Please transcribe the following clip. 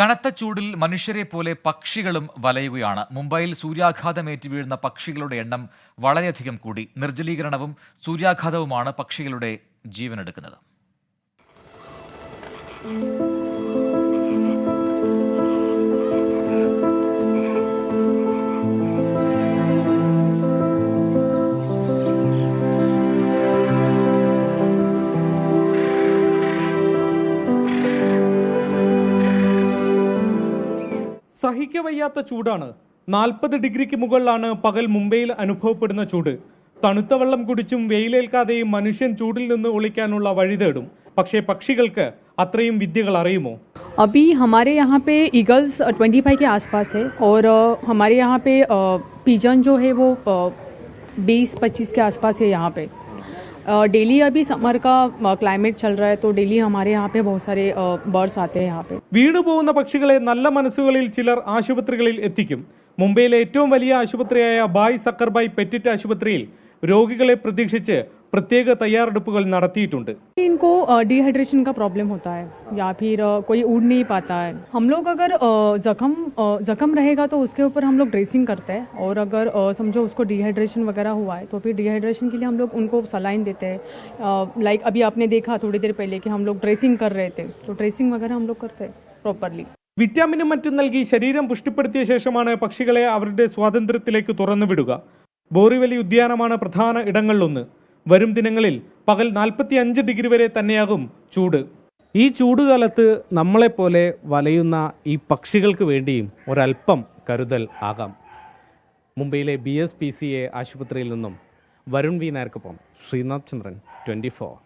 കനത്ത ചൂടിൽ മനുഷ്യരെ പോലെ പക്ഷികളും വലയുകയാണ്. മുംബൈയിൽ സൂര്യാഘാതമേറ്റ് വീഴുന്ന പക്ഷികളുടെ എണ്ണം വളരെയധികം കൂടി. നിർജലീകരണവും സൂര്യാഘാതവുമാണ് പക്ഷികളുടെ ജീവനെടുക്കുന്നത്. സഹിക്കവയ്യാത്ത ചൂടാണ് നാൽപ്പത് ഡിഗ്രിക്ക് മുകളിലാണ് പകൽ മുംബൈയിൽ അനുഭവപ്പെടുന്ന ചൂട് തണുത്ത വെള്ളം കുടിച്ചും വെയിലേൽക്കാതെയും മനുഷ്യൻ ചൂടിൽ നിന്ന് ഒളിക്കാനുള്ള വഴി തേടും പക്ഷേ പക്ഷികൾക്ക് അത്രയും വിദ്യകൾ അറിയുമോ अभी हमारे यहाँ पे ईगल्स ट्वेंटी फाइव के आसपास है और अ, हमारे यहाँ पे पिजन जो है वो बीस पच्चीस के आसपास है यहाँ पे डेली अभी समर का क्लाइमेट चल रहा है तो डेली हमारे यहाँ पे बहुत सारे बर्ड्स आते हैं यहाँ पे വീണു പോകുന്ന പക്ഷികളെ നല്ല മനസ്സുകളിൽ ചിലർ ആശുപത്രികളിൽ എത്തിക്കും മുംബൈയിലെ ഏറ്റവും വലിയ ആശുപത്രിയായ ബായ് സക്കർബായ് പെറ്റിറ്റ് ആശുപത്രിയിൽ രോഗികളെ പ്രതീക്ഷിച്ച് പ്രത്യേക തയ്യാറെടുപ്പുകൾ നടത്തിയിട്ടുണ്ട് इनको डिहाइड्रेशन का प्रॉब्लम होता है या फिर अ, कोई उड़ नहीं पाता है हम लोग अगर अ, जख्म अ, जख्म रहेगा तो उसके ऊपर हम लोग ड्रेसिंग करते हैं और अगर अ, समझो उसको डिहाइड्रेशन वगैरह हुआ है तो फिर डिहाइड्रेशन के लिए हम लोग उनको सलाइन देते हैं लाइक अभी आपने देखा थोड़ी देर पहले कि हम लोग ड्रेसिंग कर रहे थे तो ड्रेसिंग वगैरह हम लोग करते हैं प्रॉपरली വിറ്റാമിനും മറ്റും നൽകി ശരീരം പുഷ്ടിപ്പെടുത്തിയ ശേഷമാണ് പക്ഷികളെ അവരുടെ സ്വാതന്ത്ര്യത്തിലേക്ക് തുറന്നുവിടുക ബോറിവലി ഉദ്യാനമാണ് പ്രധാന ഇടങ്ങളിലൊന്ന്. വരും ദിനങ്ങളിൽ പകൽ 45 ഡിഗ്രി വരെ തന്നെയാകും ചൂട്. ഈ ചൂടുകാലത്ത് നമ്മളെപ്പോലെ വലയുന്ന ഈ പക്ഷികൾക്ക് വേണ്ടിയും ഒരൽപ്പം കരുതൽ ആകാം. മുംബൈയിലെ B S P C A ആശുപത്രിയിൽ നിന്നും വരുൺ വി നായർക്കൊപ്പം ശ്രീനാഥ് ചന്ദ്രൻ ട്വന്റി ഫോർ.